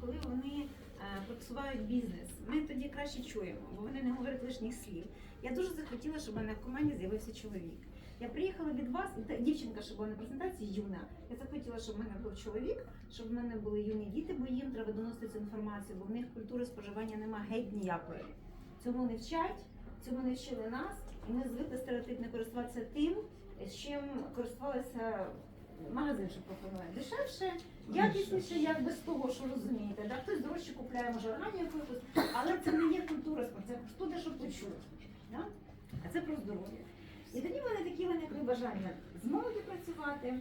коли вони е, просувають бізнес. Ми тоді краще чуємо, бо вони не говорять лишніх слів. Я дуже захотіла, щоб у мене в команді з'явився чоловік. Я приїхала від вас, дівчинка, що була на презентації, юна. Я захотіла, щоб в мене був чоловік, щоб в мене були юні діти, бо їм треба доносити цю інформацію, бо в них культури споживання нема геть ніякої. Цьому не вчать, цьому не вчили нас, і ми звикли стереотипно користуватися тим, з чим користувалися магазин, що пропонує. Дешевше, якісніше, як без того, що розумієте. Да? Хтось дорожче купляє, може органіку якусь, але це не є культура спорту, це хто де що почув. Да? А це про здоров'я. І тоді в мене такі виникли бажання з молоді працювати.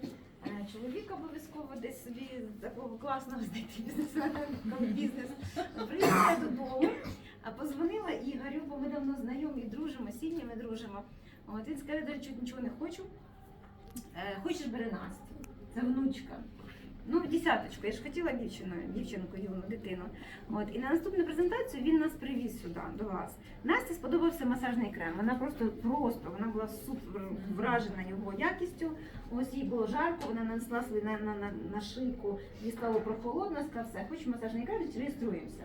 Е, Чоловік обов'язково десь собі такого класного знайти бізнесмена бізнес. Приїхала додому, а позвонила Ігорю, бо ми давно знайомі, дружимо, сім'ями дружимо. От він сказав, чуть нічого не хочу. Е, Хочеш бери Настю? Це внучка. Ну, десяточку, я ж хотіла дівчину, дівчинку, юну дитину. От і на наступну презентацію він нас привіз сюди до вас. Насті сподобався масажний крем. Вона просто просто вона була супер вражена його якістю. Ось їй було жарко, вона нанесла на, на, на, на шийку, їй стало прохолодно, сказала, все, хочу масажний крем, реєструємося.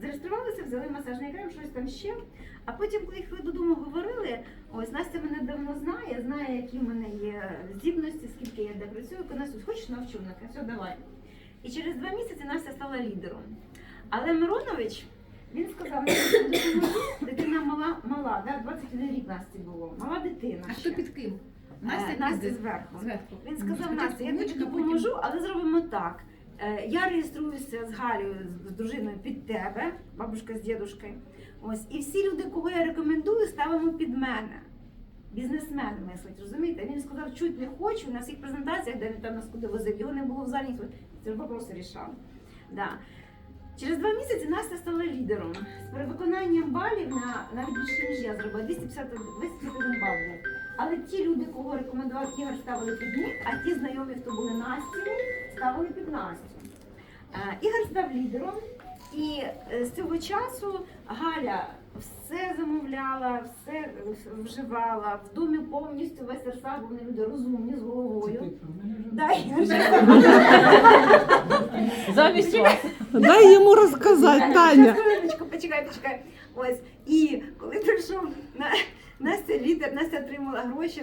Зареєструвалися, взяли масажний крем, щось там ще. А потім, коли їх додому говорили, ось Настя мене давно знає, знає, які в мене є здібності, скільки я де працюю. Настя, хочеш навчу? Я Все, давай. І через два місяці Настя стала лідером. Але Миронович, він сказав, «Настя, я допоможу, дитина мала, мала, да? 21 рік Насті було, мала дитина. А ще. хто під ким? Е, Настя, Настя зверху. зверху. Він сказав, Настя, я тобі допоможу, але зробимо так. Е, Я реєструюся з Галею, з дружиною під тебе, бабушка з дідушкою. Ось, і всі люди, кого я рекомендую, ставимо під мене. Бізнесмен мислить, розумієте? Він сказав, чуть не хочу, на всіх презентаціях, де він там нас куди возив, його не було в залі, це вопроси рішав. Да. Через два місяці Настя стала лідером. З перевиконанням балів на навіть більше, ніж я зробила, 250, 251 бал. Але ті люди, кого рекомендував Ігор, ставили під них, а ті знайомі, хто були Насті, ставили під Настю. Е, Ігор став лідером, і е, з цього часу Галя все замовляла, все вживала. В домі повністю весь арсад, вони люди розумні з головою. Замість вас. Дай йому розказати, Таня. Почекай, почекай. Ось. І коли прийшов на Настя лідер, Настя отримала гроші,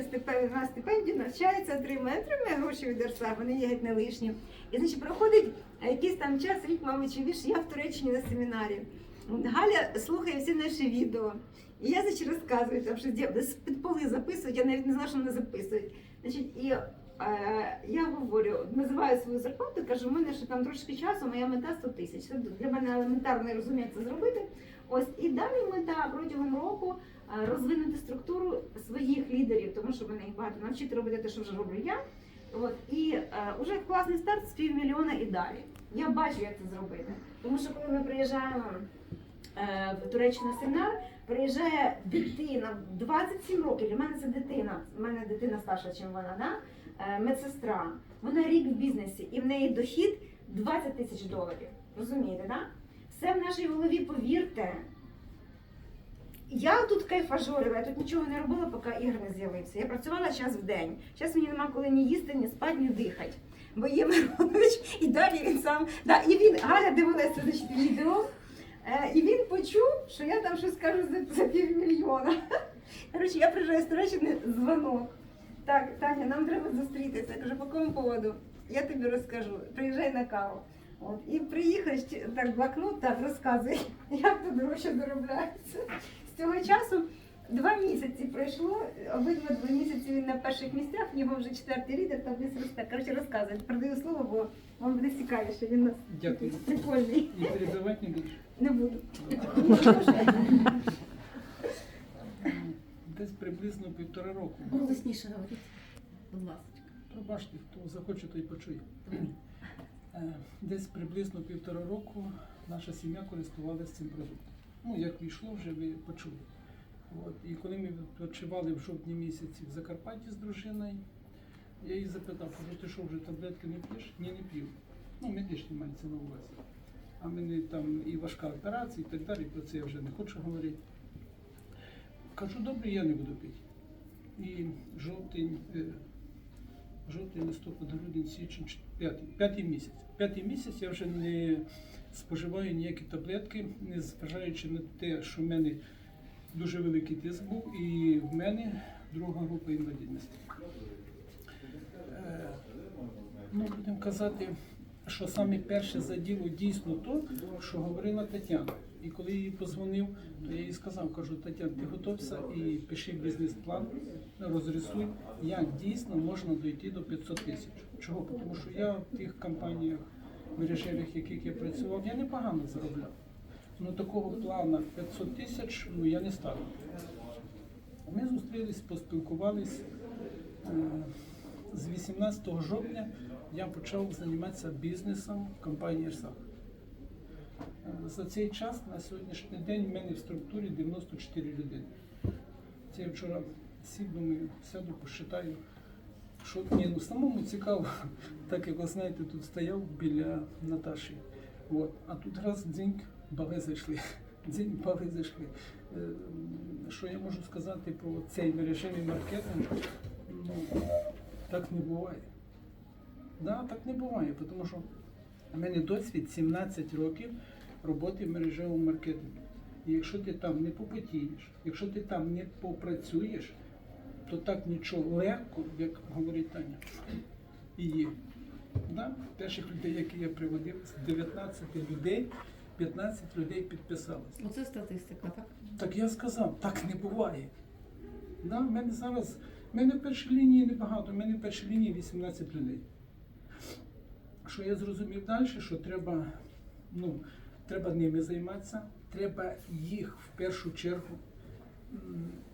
на стипендію навчається, отримує, отримує гроші від ДРСА, вони є геть не лишні. І значить проходить якийсь там час, рік, мабуть, чи більше, я в Туреччині на семінарі. Галя слухає всі наші відео. І я значить, розказую, там що десь під поли записують, я навіть не знала, що вони записують. Значить, і е, я говорю, називаю свою зарплату, кажу, у мене ще там трошки часу, моя мета 100 тисяч. Це для мене елементарно як це зробити. Ось і далі мета протягом року розвинути структуру своїх лідерів, тому що мене їх багато навчити робити те, що вже роблю я. От і е, уже класний старт з півмільйона і далі. Я бачу, як це зробити. Тому що коли ми приїжджаємо е, в Туреччину на семінар, приїжджає дитина 27 років. Для мене це дитина. У мене дитина старша, ніж вона, да? е, медсестра. Вона рік в бізнесі, і в неї дохід 20 тисяч доларів. Розумієте, да? Все в нашій голові, повірте. Я тут кайфажорила, я тут нічого не робила, поки Ігор не з'явився. Я працювала час в день. Зараз мені нема коли ні їсти, ні спати, ні дихати. Бо є Миронович, і далі він сам. Да, і він, Галя дивилася значить, відео, е, і він почув, що я там щось кажу за, за півмільйона. Коротше, я приїжджаю з дзвонок. Так, Таня, нам треба зустрітися. Я кажу, по якому поводу? Я тобі розкажу. Приїжджай на каву. От, і приїхав так блокнот, так розказує, як тут гроші заробляються. З цього часу два місяці пройшло, обидва два місяці він на перших місцях, в нього вже четвертий лідер, там десь росте. Коротше, розказує. Продаю слово, бо вам буде цікавіше. Він у нас Дякую. прикольний. І перебивати не будеш. Не буду. Десь приблизно півтора року. Голосніше говоріть, будь ласка. Пробачте, хто захоче, той почує. Е, Десь приблизно півтора року наша сім'я користувалася цим продуктом. Ну, як війшло, вже ви почули. От. І коли ми відпочивали в жовтні місяці в Закарпатті з дружиною, я її запитав, кажу, ти що вже таблетки не п'єш? Ні, не п'ю. Ну, медичні мається на увазі. А в мене там і важка операція, і так далі, про це я вже не хочу говорити. Кажу, добре, я не буду пити. І жовтень, жовтень, листопад, грудень, січень, П'ятий, п'ятий місяць. П'ятий місяць я вже не споживаю ніякі таблетки, не зважаючи на те, що в мене дуже великий тиск був, і в мене друга група інвалідності. Е, Ну, будемо казати, що саме перше заділо дійсно то, що говорила Тетяна. І коли їй позвонив, то я їй сказав, кажу, Тетяна, ти готовся і пиши бізнес-план, розрисуй, як дійсно можна дойти до 500 тисяч. Чого? Тому що я в тих компаніях мережевих, яких я працював, я непогано заробляв. Ну такого плану 500 тисяч ну, я не ставив. Ми зустрілись, поспілкувались. Е, З 18 жовтня я почав займатися бізнесом в компанії «Ерсак». За цей час на сьогоднішній день в мене в структурі 94 людини. Це я вчора сів, думаю, сяду, посчитаю. Що ні, ну самому цікаво, так як ви знаєте, тут стояв біля Наташі. От. А тут раз дзіньк, бали зайшли. Дзіньк, бали зайшли. Е, Що я можу сказати про цей мережевий маркетинг? Ну, так не буває. Да, так не буває, тому що в мене досвід 17 років роботи в мережевому маркетингу. І якщо ти там не попотієш, якщо ти там не попрацюєш, то так нічого легко, як говорить Таня, і є. Да? Перших людей, які я приводив, з 19 людей, 15 людей підписалися. Оце статистика, так? Так я сказав, так не буває. Да, в мене зараз, в мене в першій лінії небагато, в мене в першій лінії 18 людей. Що я зрозумів далі, що треба, ну, треба ними займатися, треба їх в першу чергу,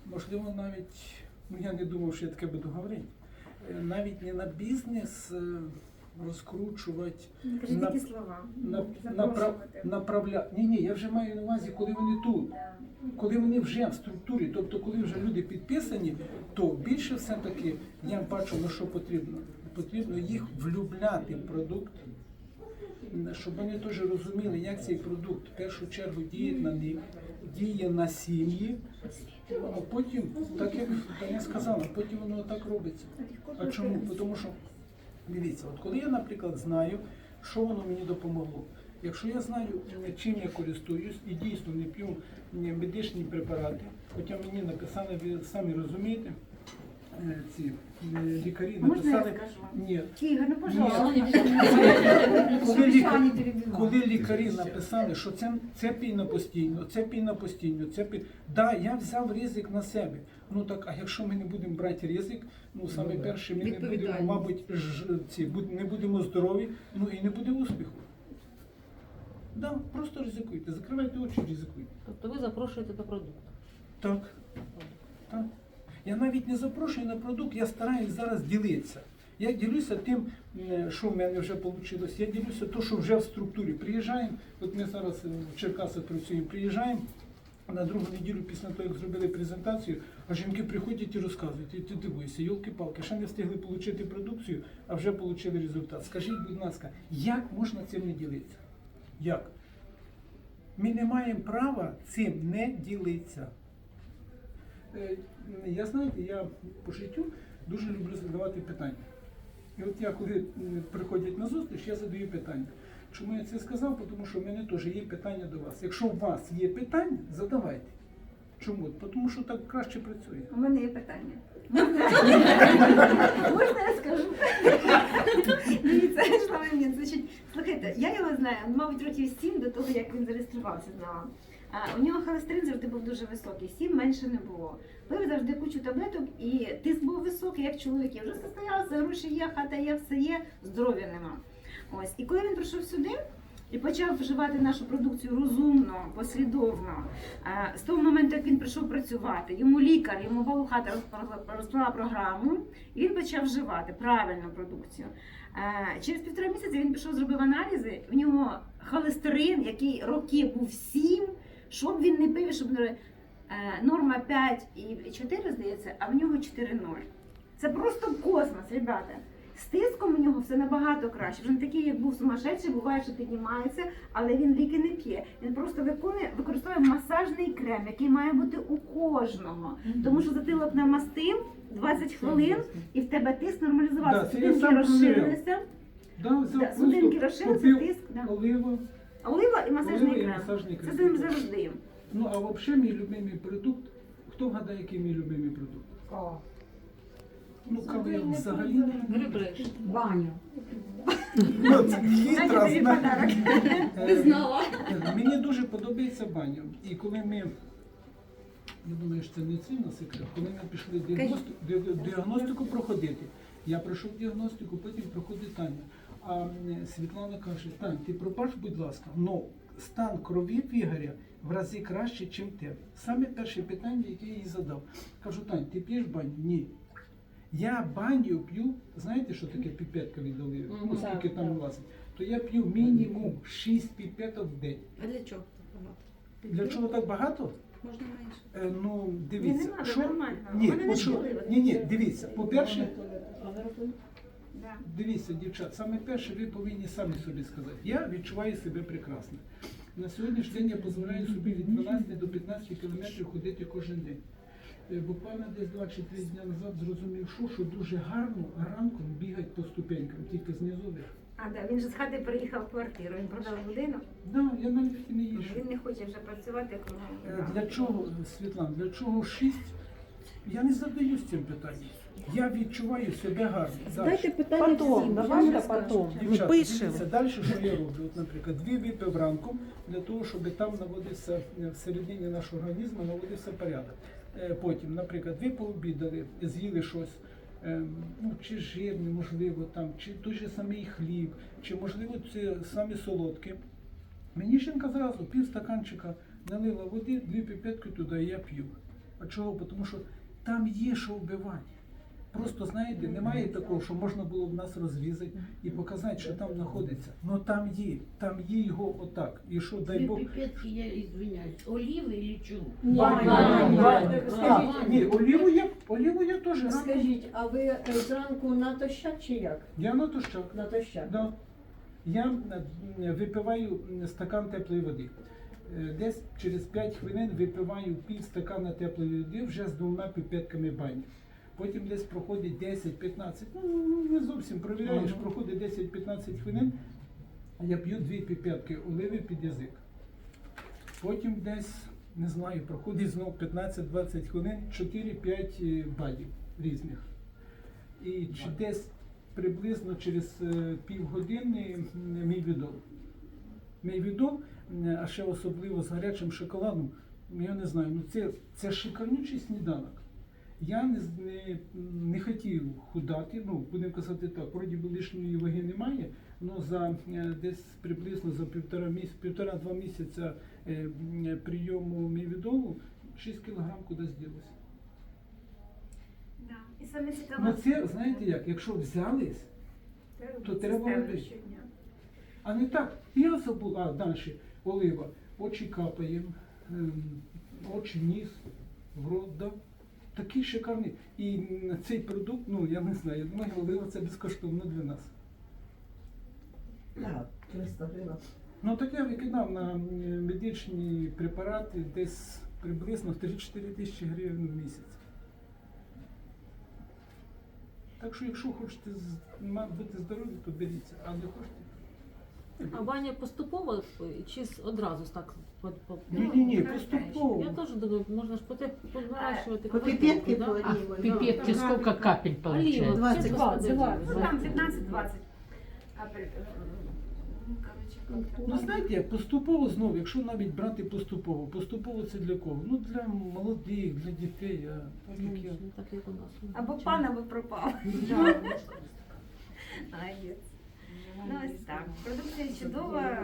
можливо, навіть, ну я не думав, що я таке буду говорити, е, навіть не на бізнес е, розкручувати, Не кажіть На- такі слова. на, направ, Запрошувати. направляти. Ні, ні, я вже маю на увазі, коли вони тут. Коли вони вже в структурі, тобто коли вже люди підписані, то більше все-таки я бачу, на що потрібно. Потрібно їх влюбляти в продукт, щоб вони теж розуміли, як цей продукт в першу чергу діє на них, діє на сім'ї, а потім, так як Таня сказала, потім воно так робиться. А чому? Тому що дивіться, от коли я, наприклад, знаю, що воно мені допомогло. Якщо я знаю, чим я користуюсь і дійсно не п'ю медичні препарати, хоча мені написали, ви самі розумієте, е, ці е, лікарі Можна я написали. скажу? Ні, Ігор, ну пожалуйста. коли, лікар- не перебивали. коли лікарі написали, що це, це пій на постійно, це пій на постійно, це пій... Да, я взяв ризик на себе. Ну так, а якщо ми не будемо брати ризик, ну саме перше, ми не будемо, Відповідальність. мабуть, ж, ці, буд- не будемо здорові, ну і не буде успіху. Да, просто ризикуйте, закривайте очі, ризикуйте. Тобто ви запрошуєте до продукту. Так. так. Я навіть не запрошую на продукт, я стараюсь зараз ділитися. Я ділюся тим, що в мене вже вийшло. Я ділюся тим, що вже в структурі. Приїжджаємо, от ми зараз е, в Черкасах працюємо, приїжджаємо. На другу неділю після того, як зробили презентацію, а жінки приходять і розказують, і ти дивуєшся, йолки-палки, ще не встигли отримати продукцію, а вже отримали результат. Скажіть, будь ласка, як можна цим не ділитися? Як? Ми не маємо права цим не ділитися. Е, Я знаєте, я по життю дуже люблю задавати питання. І от я коли приходять на зустріч, я задаю питання. Чому я це сказав? Тому що в мене теж є питання до вас. Якщо у вас є питання, задавайте. Чому? Тому що так краще працює. У мене є питання. Можна я скажу? Дивіться. Значить, слухайте, я його знаю, мабуть, років того, як він зареєструвався знала. А, у нього холестерин завжди був дуже високий, сім менше не було. Пив завжди кучу таблеток, і тиск був високий, як чоловік. Я вже состоялася, гроші є, хата є, все є, здоров'я нема. Ось. І коли він прийшов сюди, і почав вживати нашу продукцію розумно, послідовно. Е, З того моменту, як він прийшов працювати, йому лікар, йому балухата розклала програму, і він почав вживати правильну продукцію. Е, Через півтора місяця він пішов, зробив аналізи. В нього холестерин, який роки був 7, щоб він не пив, щоб е, норма 5 і 4, здається, а в нього 4,0. Це просто космос, ребята. З тиском у нього все набагато краще. Вже не такий, як був сумасшедший, буває, що піднімається, але він ліки не п'є. Він просто виконує, використовує масажний крем, який має бути у кожного. Тому що затилок намастив 20 хвилин, і в тебе тиск нормалізувався. я Судинки розширилися. Да, Да, Судинки купив тиск. Да. олива, Олива і масажний олива і крем. масажний Це з ним завжди. Ну, а взагалі мій любимий продукт, хто вгадає, який мій любимий продукт? Ну, каву взагалі не люблю. Баню. Ну, це Знаєте, хитра, знаєте. Е, знала. Мені дуже подобається баня. І коли ми, я думаю, що це не цінно секрет, коли ми пішли діагностику, діагностику проходити, я пройшов діагностику, потім проходить Таня. А м, Світлана каже, Тань, ти пробач, будь ласка, но стан крові в Ігоря в рази краще, ніж в тебе. Саме перше питання, яке я їй задав. Кажу, Тань, ти п'єш баню? Ні. Я баню п'ю, знаєте, що таке піпетка від оливи? Ну, Мгм. скільки Так, там так. влазить? То я п'ю мінімум 6 піпеток в день. А для чого так багато? Для чого так багато? Можна менше. Е, ну, Ні, дивіться. не надо, що... нормально. Ні, Вони не от що- ні, ні, дивіться. По-перше, Да. дивіться, дівчат, саме перше, ви повинні самі собі сказати. Я відчуваю себе прекрасно. На сьогоднішній день я дозволяю собі від 12 до 15 кілометрів ходити кожен день. Е, Буквально десь 2 чи 3 дні назад зрозумів, що, що дуже гарно ранком бігать по ступенькам, тільки знизу вверх. А, да, він же з хати приїхав в квартиру, він продав будинок, Да, я на ліфті не їжджу. він не хоче вже працювати, як Е, воно. Для чого, Світлана, для чого шість? Я не задаюсь цим питанням. Я відчуваю себе гарно. Задайте Дальше. питання Потом, всім, давайте я вам потом. Дівчата, пишемо. дивіться, далі що я роблю? От, наприклад, дві випив ранку для того, щоб там наводився е, всередині нашого організму, наводився порядок. Е, Потім, наприклад, ви пообідали, з'їли щось, ем, ну, чи жирне, можливо, там, чи той же самий хліб, чи можливо це саме солодке. Мені жінка зразу пів стаканчика налила води, дві піпетки туди, і я п'ю. А чого? Тому що там є що вбивати. Просто знаєте, немає такого, що можна було б нас розрізати і показати, що там знаходиться. Ну там є, там є його отак. І що дай Бог. пипетки, я извиняюсь, оливы или чего? А, Ні, оліву я, оліву я теж рано. Скажіть, а ви е, зранку натощак чи як? Я натощак. Натощак. Да. Я е, випиваю м, стакан теплої води. Е, Десь через 5 хвилин випиваю пів стакана теплої води вже з двома піпетками бані. Потім десь проходить 10-15, ну не зовсім провіряєш, проходить 10-15 хвилин, я п'ю дві піпетки оливи під язик. Потім десь, не знаю, проходить знов 15-20 хвилин, 4-5 бадів різних. І чи десь приблизно через е, півгодини мій відол. Мій відол, м, а ще особливо з гарячим шоколадом, я не знаю, ну це, це шикарнючий сніданок. Я не, не, не хотів худати, ну, будемо казати так, вроді би лишньої ваги немає, але за е, десь приблизно за півтора місяця, півтора-два місяця е, прийому мівідолу 6 кілограм кудись ділося. Да. І саме цікаво. Ну це, знаєте як, якщо взялись, то треба робити. А не так, я забув, а далі олива, очі капаємо, ем, очі, ніс, в рот, да. Такий шикарний. І цей продукт, ну я не знаю, я думаю, це безкоштовно для нас. Так, 300 гривень. Ну так я викидав на медичні препарати десь приблизно 3-4 тисячі гривень в місяць. Так що, якщо хочете бути здорові, то беріться, а не хочете. А баня поступово е, чи з- одразу так? по- по- Ні, ні, ні, поступово. Я теж думаю, можна ж поте- понаращувати. По потихеньку, піпетки да? по А одній, в сколько капель Олива, получается? 20, чесно 20. Ну там 15-20 капель. Ну, коротше. Ну знаєте, як поступово знову, якщо навіть брати поступово, поступово це для кого? Ну для молодих, для дітей, а так Ну, як я. так, як у нас. Або пан, або пропав. Молодець. Ну ось так. Продукція чудова.